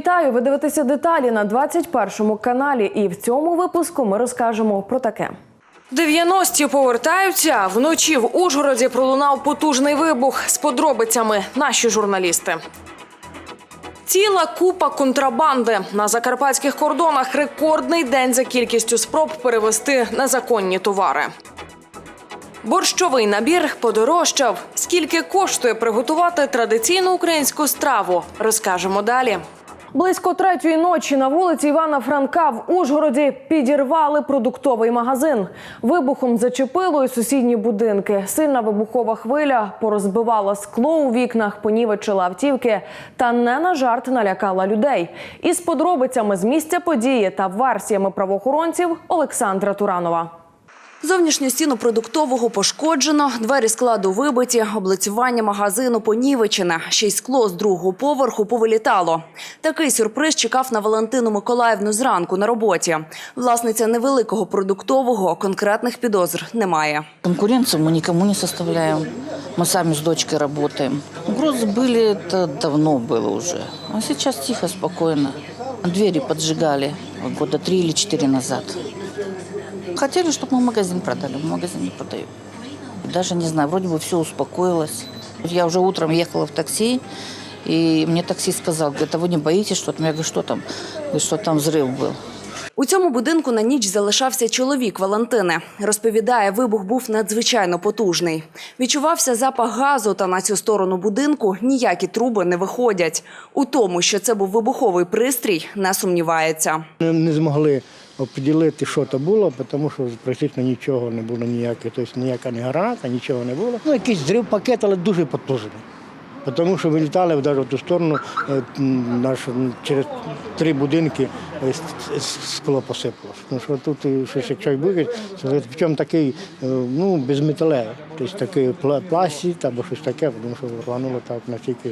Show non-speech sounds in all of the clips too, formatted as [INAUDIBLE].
Вітаю! Ви дивитеся деталі на 21 каналі. І в цьому випуску ми розкажемо про таке. 90-ті повертаються. Вночі в Ужгороді пролунав потужний вибух з подробицями наші журналісти. Ціла купа контрабанди на закарпатських кордонах. Рекордний день за кількістю спроб перевести незаконні товари. Борщовий набір подорожчав. Скільки коштує приготувати традиційну українську страву? Розкажемо далі. Близько третьої ночі на вулиці Івана Франка в Ужгороді підірвали продуктовий магазин. Вибухом зачепило й сусідні будинки. Сильна вибухова хвиля порозбивала скло у вікнах, понівечила автівки та не на жарт налякала людей. Із подробицями з місця події та версіями правоохоронців Олександра Туранова. Зовнішню стіну продуктового пошкоджено, двері складу вибиті, облицювання магазину понівечене, ще й скло з другого поверху повилітало. Такий сюрприз чекав на Валентину Миколаївну зранку на роботі. Власниця невеликого продуктового конкретних підозр немає. Конкуренцию мы никому не составляем. Мы сами с дочкой работаем. Угрозы были, это давно было уже. А сейчас тихо, спокойно. Двери поджигали года три или четыре назад. Хотели, чтобы мы магазин продали. Мы магазин не продаем. Даже не знаю, вроде бы все успокоилось. Я уже утром ехала в такси, и мне таксист сказал, говорит, а вы не боитесь что-то? Я говорю, что там? Говорит, что там взрыв был. У цьому будинку на ніч залишався чоловік Валентини. Розповідає, вибух був надзвичайно потужний. Відчувався запах газу, та на цю сторону будинку ніякі труби не виходять. У тому, що це був вибуховий пристрій, не сумнівається. Не, не змогли оприділити, що то було, тому що практично нічого не було ніяке, тобто ніяка не граната, нічого не було. Ну, якийсь зрив пакет, але дуже потужний. Тому що вилітали в ту сторону, е, наш, через три будинки е, скло посипалося. Тому що тут е, щось, якщо й буде, причому такий е, ну, безметалевий, тобто такий пластик або щось таке, тому що рвануло так настільки.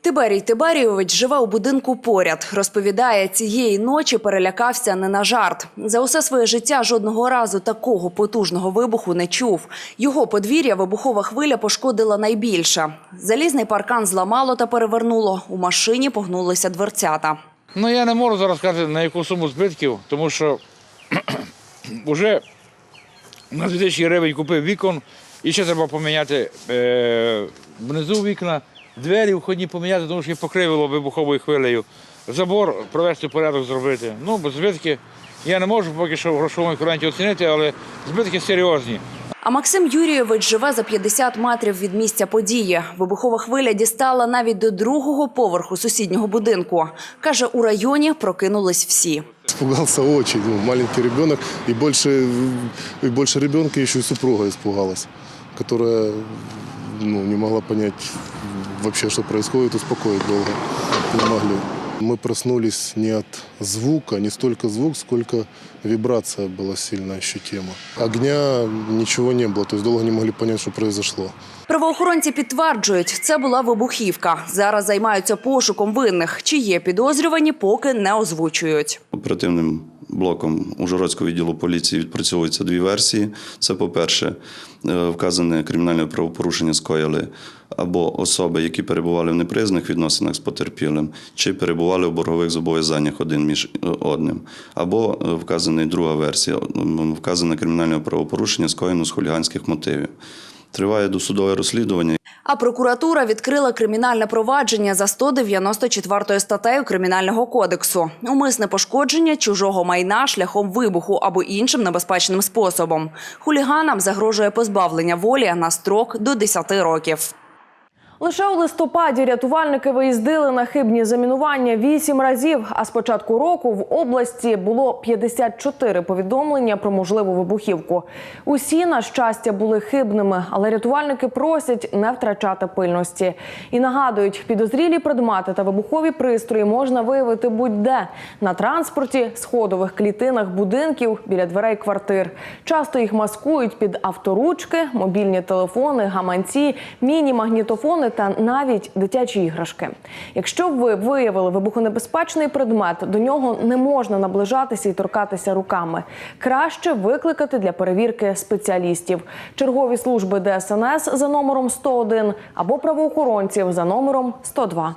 Тиберій Тиберійович живе у будинку поряд. Розповідає, цієї ночі перелякався не на жарт. За усе своє життя жодного разу такого потужного вибуху не чув. Його подвір'я вибухова хвиля пошкодила найбільше. Залізний паркан зламало та перевернуло. У машині погнулися дверцята. Ну я не можу зараз сказати на яку суму збитків, тому що [CLEARS THROAT] вже на 2000 гривень купив вікон і ще треба поміняти е, внизу вікна, двері входні поміняти, тому що їх покривило вибуховою хвилею. Забор провести порядок зробити. Ну, бо збитки я не можу поки що в грошовому еквіваленті оцінити, але збитки серйозні. А Максим Юрійович живе за 50 метрів від місця події. Вибухова хвиля дістала навіть до другого поверху сусіднього будинку. Каже, у районі прокинулись всі. Испугался очень, ну, маленький ребенок, и больше, и больше ребенка еще и супруга испугалась, которая ну, не могла понять вообще, что происходит, успокоить долго не могли. Мы проснулись не от звука, не столько звук, сколько вибрация была сильно ощутима. Огня ничего не было, то есть долго не могли понять, что произошло. Правоохоронці підтверджують, це була вибухівка. Зараз займаються пошуком винних. Чи є підозрювані, поки не озвучують. Оперативним блоком Ужгородського відділу поліції відпрацьовуються дві версії. Це, по-перше, е, вказане кримінальне правопорушення скоїли або особи, які перебували в неприязних відносинах з потерпілим, чи перебували в боргових зобов'язаннях один між е, одним, або е, вказана друга версія, вказане кримінальне правопорушення скоєно з хуліганських мотивів. Триває досудове розслідування. А прокуратура відкрила кримінальне провадження за 194 статтею Кримінального кодексу. Умисне пошкодження чужого майна шляхом вибуху або іншим небезпечним способом. Хуліганам загрожує позбавлення волі на строк до 10 років. Лише у листопаді рятувальники виїздили на хибні замінування вісім разів. А з початку року в області було 54 повідомлення про можливу вибухівку. Усі, на щастя, були хибними, але рятувальники просять не втрачати пильності і нагадують, підозрілі предмети та вибухові пристрої можна виявити будь-де на транспорті, сходових клітинах будинків біля дверей квартир. Часто їх маскують під авторучки, мобільні телефони, гаманці, міні-магнітофони та навіть дитячі іграшки. Якщо ви виявили вибухонебезпечний предмет, до нього не можна наближатися і торкатися руками. Краще викликати для перевірки спеціалістів, чергові служби ДСНС за номером 101 або правоохоронців за номером 102.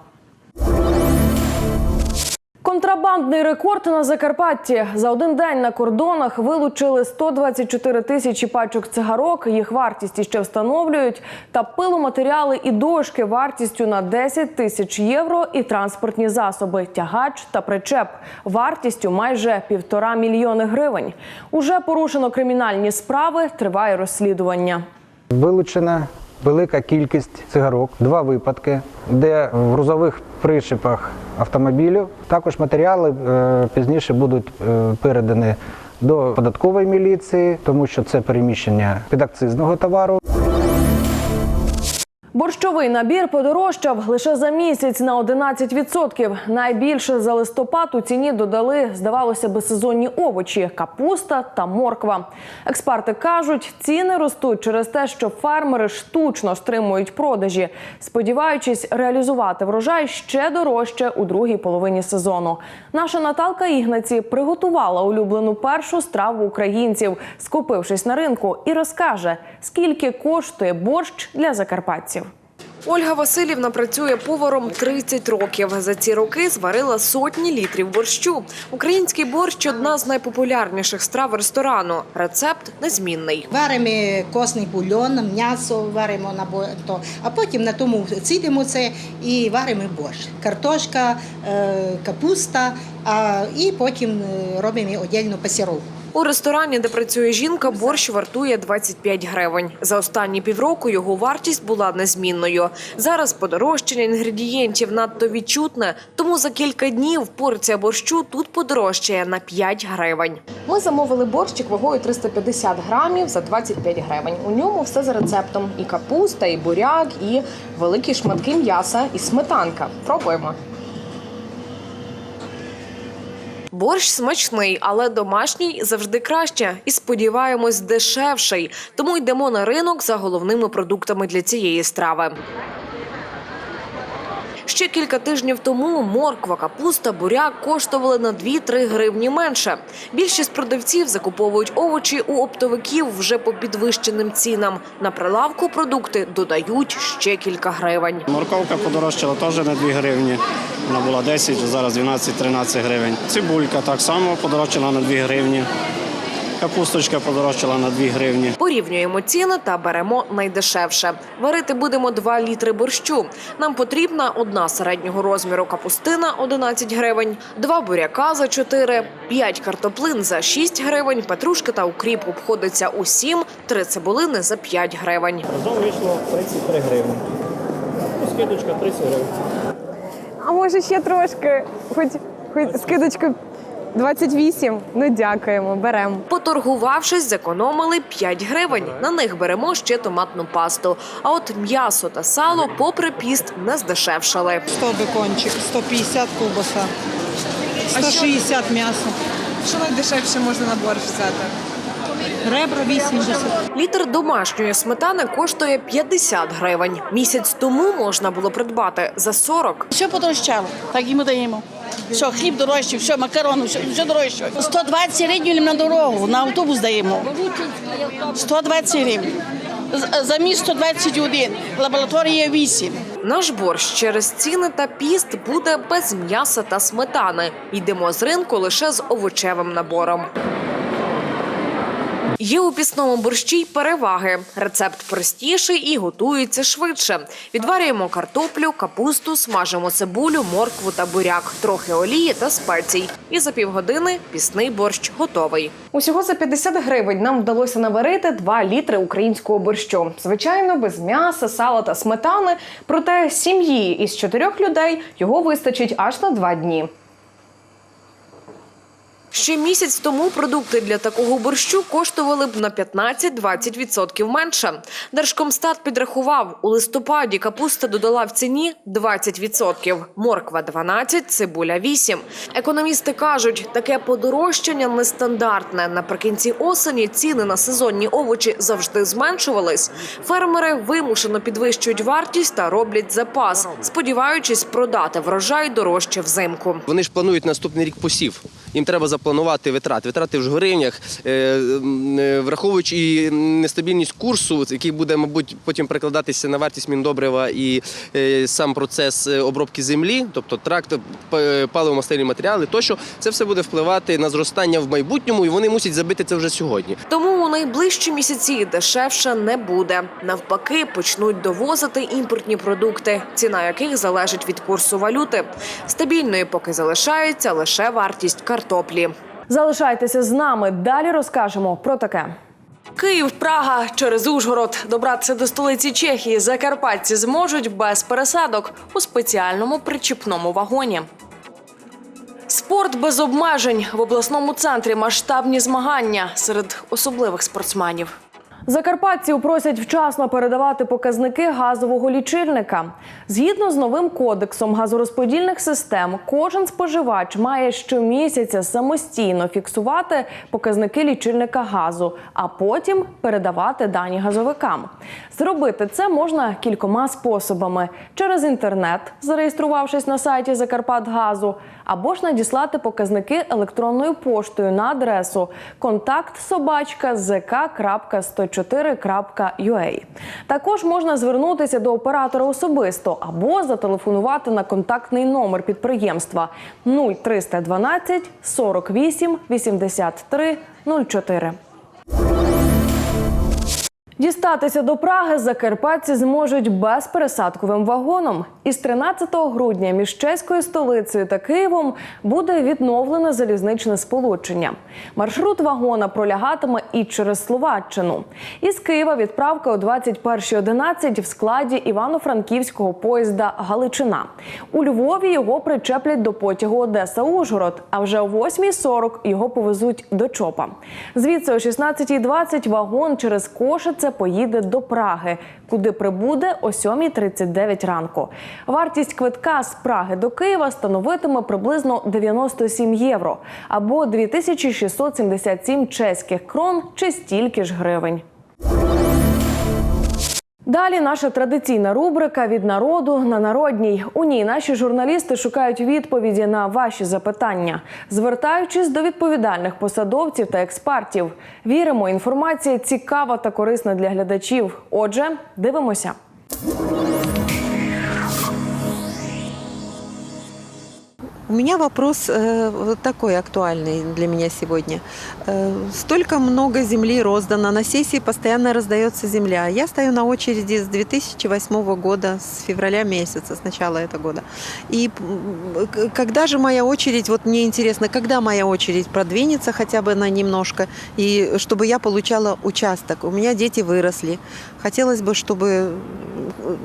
Контрабандний рекорд на Закарпатті. За один день на кордонах вилучили 124 тисячі пачок цигарок. Їх вартість іще встановлюють. Та пиломатеріали і дошки вартістю на 10 тисяч євро і транспортні засоби, тягач та причеп вартістю майже півтора мільйони гривень. Уже порушено кримінальні справи. Триває розслідування. Вилучена велика кількість цигарок, два випадки, де в грузових причепах автомобілів також матеріали е, пізніше будуть е, передані до податкової міліції, тому що це переміщення підакцизного товару. Борщовий набір подорожчав лише за місяць на 11%. Найбільше за листопад у ціні додали, здавалося би, сезонні овочі – капуста та морква. Експерти кажуть, ціни ростуть через те, що фермери штучно стримують продажі, сподіваючись реалізувати врожай ще дорожче у другій половині сезону. Наша Наталка Ігнаці приготувала улюблену першу страву українців, скупившись на ринку, і розкаже, скільки коштує борщ для закарпатців. Ольга Васильівна працює поваром 30 років. За ці роки зварила сотні літрів борщу. Український борщ одна з найпопулярніших страв ресторану. Рецепт незмінний. Варимо косний бульйон, м'ясо варимо на то, а потім на тому цідимо це і варимо борщ. Картошка, е, капуста, і потім е, робимо віддільну пасіровку. У ресторані, де працює жінка, борщ вартує 25 гривень. За останні півроку його вартість була незмінною. Зараз подорожчання інгредієнтів надто відчутне, тому за кілька днів порція борщу тут подорожчає на 5 гривень. Ми замовили борщик вагою 350 грамів за 25 гривень. У ньому все за рецептом: і капуста, і буряк, і великі шматки м'яса, і сметанка. Пробуємо. Борщ смачний, але домашній завжди краще. І сподіваємось, дешевший. Тому йдемо на ринок за головними продуктами для цієї страви. Ще кілька тижнів тому морква, капуста, буряк коштували на 2-3 гривні менше. Більшість продавців закуповують овочі у оптовиків вже по підвищеним цінам. На прилавку продукти додають ще кілька гривень. Морковка подорожчала теж на 2 гривні. Вона була 10, зараз 12-13 гривень. Цибулька так само подорожчала на 2 гривні. Капусточка подорожчала на 2 гривні. Порівнюємо ціни та беремо найдешевше. Варити будемо 2 літри борщу. Нам потрібна одна середнього розміру капустина 11 гривень, два буряка за 4, 5 картоплин за 6 гривень, петрушки та укріп обходиться у 7, 3 цибулини за 5 гривень. Разом вийшло 33 гривні. Скидочка 30 гривень. А може ще трошки, хоч, хоч скидочку 28? Ну дякуємо, беремо. Поторгувавшись, зекономили 5 гривень. На них беремо ще томатну пасту. А от м'ясо та сало, попри піст, не здешевшали. 100 бекончик, 150 ковбаса, 160 м'ясо. Що найдешевше можна на борщ взяти? Ребра 80. Літр домашньої сметани коштує 50 гривень. Місяць тому можна було придбати за 40. Все подорожчало, так і ми даємо. Все, хліб дорожчий, все, макарони, все, все дорожче. 120 гривень на дорогу, на автобус даємо. 120 гривень. За міст 121, лабораторія 8. Наш борщ через ціни та піст буде без м'яса та сметани. Йдемо з ринку лише з овочевим набором. Є у пісному борщі й переваги. Рецепт простіший і готується швидше. Відварюємо картоплю, капусту, смажимо цибулю, моркву та буряк, трохи олії та спецій. І за півгодини пісний борщ готовий. Усього за 50 гривень нам вдалося наварити 2 літри українського борщу. Звичайно, без м'яса, сала та сметани. Проте сім'ї із чотирьох людей його вистачить аж на два дні. Ще місяць тому продукти для такого борщу коштували б на 15-20% менше. Держкомстат підрахував, у листопаді капуста додала в ціні 20%, морква 12%, цибуля 8%. Економісти кажуть, таке подорожчання нестандартне. Наприкінці осені ціни на сезонні овочі завжди зменшувались. Фермери вимушено підвищують вартість та роблять запас, сподіваючись продати врожай дорожче взимку. Вони ж планують наступний рік посів. Їм треба запланувати витрати. Витрати в гривнях, е, е, враховуючи і нестабільність курсу, який буде, мабуть, потім перекладатися на вартість міндобрива і е, сам процес обробки землі, тобто трактор, паливо-мастильні матеріали, тощо це все буде впливати на зростання в майбутньому, і вони мусять забити це вже сьогодні. Тому у найближчі місяці дешевше не буде. Навпаки, почнуть довозити імпортні продукти, ціна яких залежить від курсу валюти. Стабільною поки залишається лише вартість картоплі. Залишайтеся з нами. Далі розкажемо про таке. Київ, Прага через Ужгород. Добратися до столиці Чехії закарпатці зможуть без пересадок у спеціальному причіпному вагоні. Спорт без обмежень в обласному центрі масштабні змагання серед особливих спортсменів. Закарпатців просять вчасно передавати показники газового лічильника. Згідно з новим кодексом газорозподільних систем, кожен споживач має щомісяця самостійно фіксувати показники лічильника газу, а потім передавати дані газовикам. Зробити це можна кількома способами: через інтернет, зареєструвавшись на сайті Закарпатгазу, або ж надіслати показники електронною поштою на адресу контакт собачка zk.104.ua. Також можна звернутися до оператора особисто або зателефонувати на контактний номер підприємства 0312 48 83 04. Дістатися до Праги закарпатці зможуть безпересадковим вагоном. Із 13 грудня між чеською столицею та Києвом буде відновлене залізничне сполучення. Маршрут вагона пролягатиме і через Словаччину. Із Києва відправка о 21.11 в складі івано-франківського поїзда Галичина. У Львові його причеплять до потягу Одеса-Ужгород, а вже о 8.40 його повезуть до ЧОПа. Звідси о 16.20 вагон через Кошице поїде до Праги, куди прибуде о 7.39 ранку. Вартість квитка з Праги до Києва становитиме приблизно 97 євро або 2677 чеських крон чи стільки ж гривень. Далі наша традиційна рубрика від народу на народній. У ній наші журналісти шукають відповіді на ваші запитання, звертаючись до відповідальних посадовців та експертів. Віримо, інформація цікава та корисна для глядачів. Отже, дивимося. У меня вопрос э, такой актуальный для меня сегодня. Э, столько много земли роздано, на сессии постоянно раздается земля. Я стою на очереди с 2008 года, с февраля месяца, с начала этого года. И когда же моя очередь, вот мне интересно, когда моя очередь продвинется хотя бы на немножко, и чтобы я получала участок. У меня дети выросли. Хотелось бы, чтобы,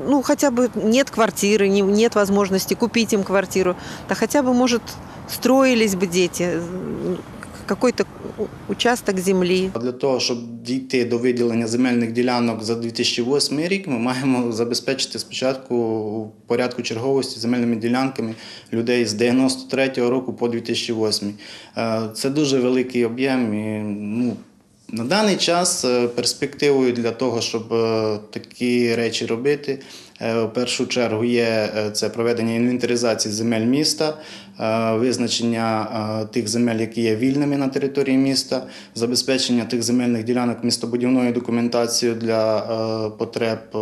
ну, хотя бы нет квартиры, не- нет возможности купить им квартиру, да хотя бы, может, строились бы дети, какой-то участок земли. Для того, щоб дійти до виділення земельних ділянок за 2008 рік, ми маємо забезпечити спочатку порядку черговості земельними ділянками людей з 93-го року по 2008. Е, Це дуже великий об'єм. І, ну, на даний час е, перспективою для того, щоб е, такі речі робити, в першу чергу є е, це проведення інвентаризації земель міста, е, визначення е, тих земель, які є вільними на території міста, забезпечення тих земельних ділянок містобудівною документацією для е, потреб е,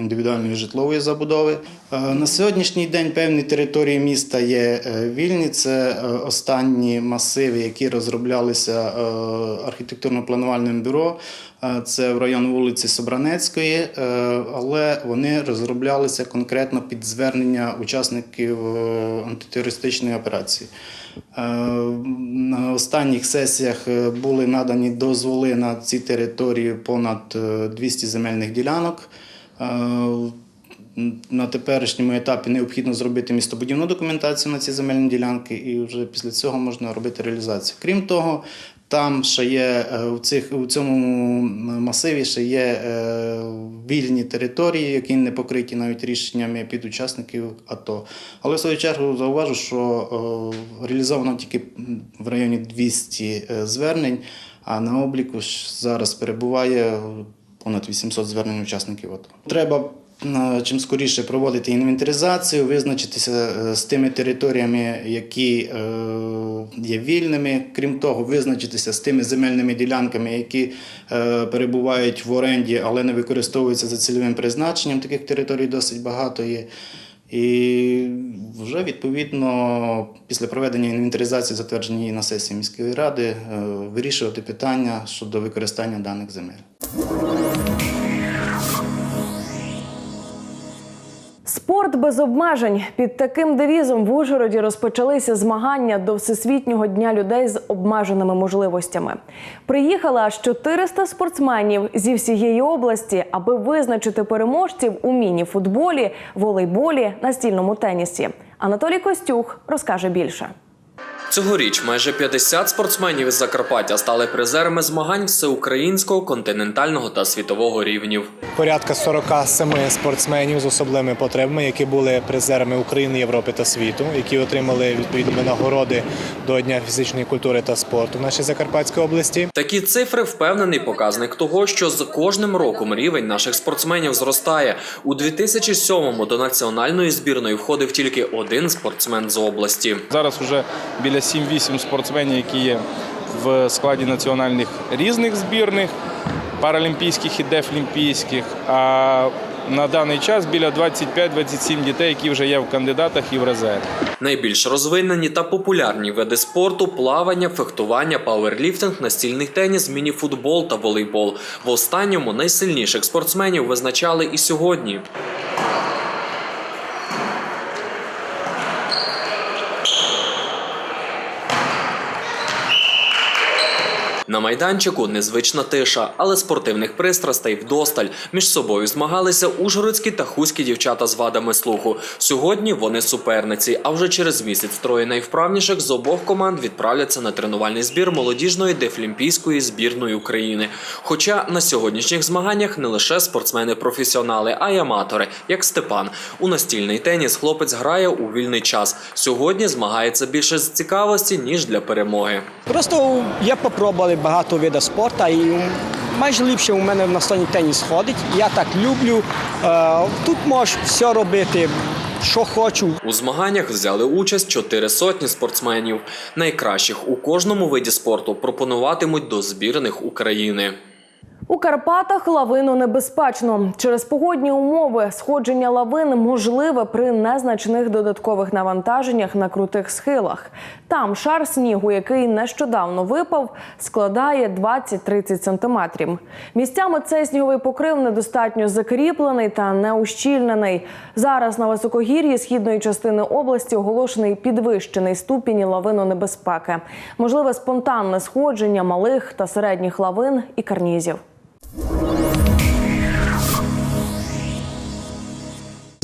індивідуальної житлової забудови. Е, На сьогоднішній день певні території міста є е, вільні. Це е, останні масиви, які розроблялися е, архітектурно-планувальним бюро. Це в район вулиці Собранецької, е, але вони розроблялися конкретно під звернення учасників е, антитерористичної операції. Е, На останніх сесіях були надані дозволи на ці території понад е, 200 земельних ділянок. На теперішньому етапі необхідно зробити містобудівну документацію на ці земельні ділянки, і вже після цього можна робити реалізацію. Крім того, там ще є е, у цих у цьому масиві ще є е, вільні території, які не покриті навіть рішеннями під учасників АТО. Але в свою чергу зауважу, що е, реалізовано тільки в районі 200 е, звернень, а на обліку зараз перебуває понад 800 звернень учасників АТО. Треба чим скоріше проводити інвентаризацію, визначитися е, з тими територіями, які е, є вільними. Крім того, визначитися з тими земельними ділянками, які е, перебувають в оренді, але не використовуються за цільовим призначенням. Таких територій досить багато є. І вже відповідно після проведення інвентаризації, затвердженої на сесії міської ради, вирішувати питання щодо використання даних земель. Спорт без обмежень під таким девізом в Ужгороді розпочалися змагання до Всесвітнього дня людей з обмеженими можливостями. Приїхали аж 400 спортсменів зі всієї області, аби визначити переможців у міні-футболі, волейболі, настільному тенісі. Анатолій Костюх розкаже більше. Цьогоріч майже 50 спортсменів із Закарпаття стали призерами змагань всеукраїнського, континентального та світового рівнів. порядка 47 спортсменів з особливими потребами, які були призерами України, Європи та світу, які отримали відповідні нагороди до Дня фізичної культури та спорту в нашій Закарпатській області. Такі цифри впевнений показник того, що з кожним роком рівень наших спортсменів зростає. У 2007-му до національної збірної входив тільки один спортсмен з області. Зараз вже біля 7-8 спортсменів, які є в складі національних різних збірних, паралімпійських і дефлімпійських. А на даний час біля 25-27 дітей, які вже є в кандидатах і в резерві. Найбільш розвинені та популярні види спорту плавання, фехтування, пауерліфтинг, настільний теніс, мініфутбол та волейбол. В останньому найсильніших спортсменів визначали і сьогодні. Майданчику незвична тиша, але спортивних пристрастей вдосталь. Між собою змагалися ужгородські та хуські дівчата з вадами слуху. Сьогодні вони суперниці. А вже через місяць троє найвправніших з обох команд відправляться на тренувальний збір молодіжної дефлімпійської збірної України. Хоча на сьогоднішніх змаганнях не лише спортсмени-професіонали, а й аматори, як Степан. У настільний теніс хлопець грає у вільний час. Сьогодні змагається більше з цікавості ніж для перемоги. Просто я попробував багато видів спорту і майже ліпше у мене в настольний теніс ходить. Я так люблю. Е, Тут можеш все робити, що хочу. У змаганнях взяли участь чотири сотні спортсменів. Найкращих у кожному виді спорту пропонуватимуть до збірних України. У Карпатах лавину небезпечно. Через погодні умови сходження лавин можливе при незначних додаткових навантаженнях на крутих схилах. Там шар снігу, який нещодавно випав, складає 20-30 сантиметрів. Місцями цей сніговий покрив недостатньо закріплений та неущільнений. Зараз на високогір'ї східної частини області оголошений підвищений ступінь лавинонебезпеки. Можливе спонтанне сходження малих та середніх лавин і карнізів.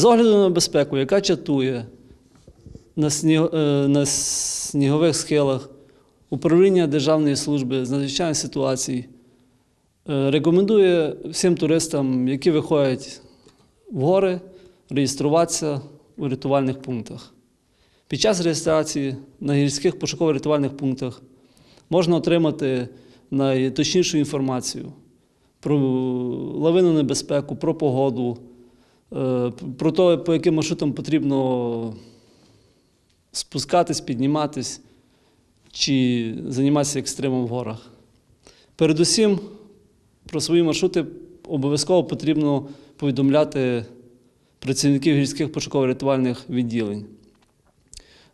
З огляду на безпеку, яка чатує на, сніг, е, на снігових схилах, управління Державної служби з надзвичайних ситуацій е, рекомендує всім туристам, які виходять в гори, реєструватися у рятувальних пунктах. Під час реєстрації на гірських пошуково-рятувальних пунктах можна отримати найточнішу інформацію про лавинну небезпеку, про погоду, про те, по яким маршрутам потрібно спускатись, підніматись чи займатися екстремом в горах. Передусім, про свої маршрути обов'язково потрібно повідомляти працівників гірських пошуково-рятувальних відділень.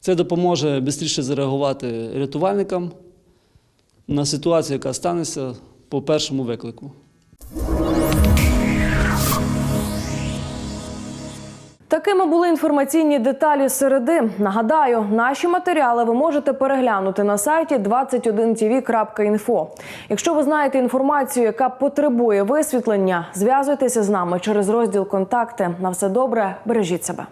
Це допоможе швидше зареагувати рятувальникам на ситуацію, яка станеться по першому виклику. Такими були інформаційні деталі середи. Нагадаю, наші матеріали ви можете переглянути на сайті 21tv.info. Якщо ви знаєте інформацію, яка потребує висвітлення, зв'язуйтеся з нами через розділ Контакти. На все добре, бережіть себе.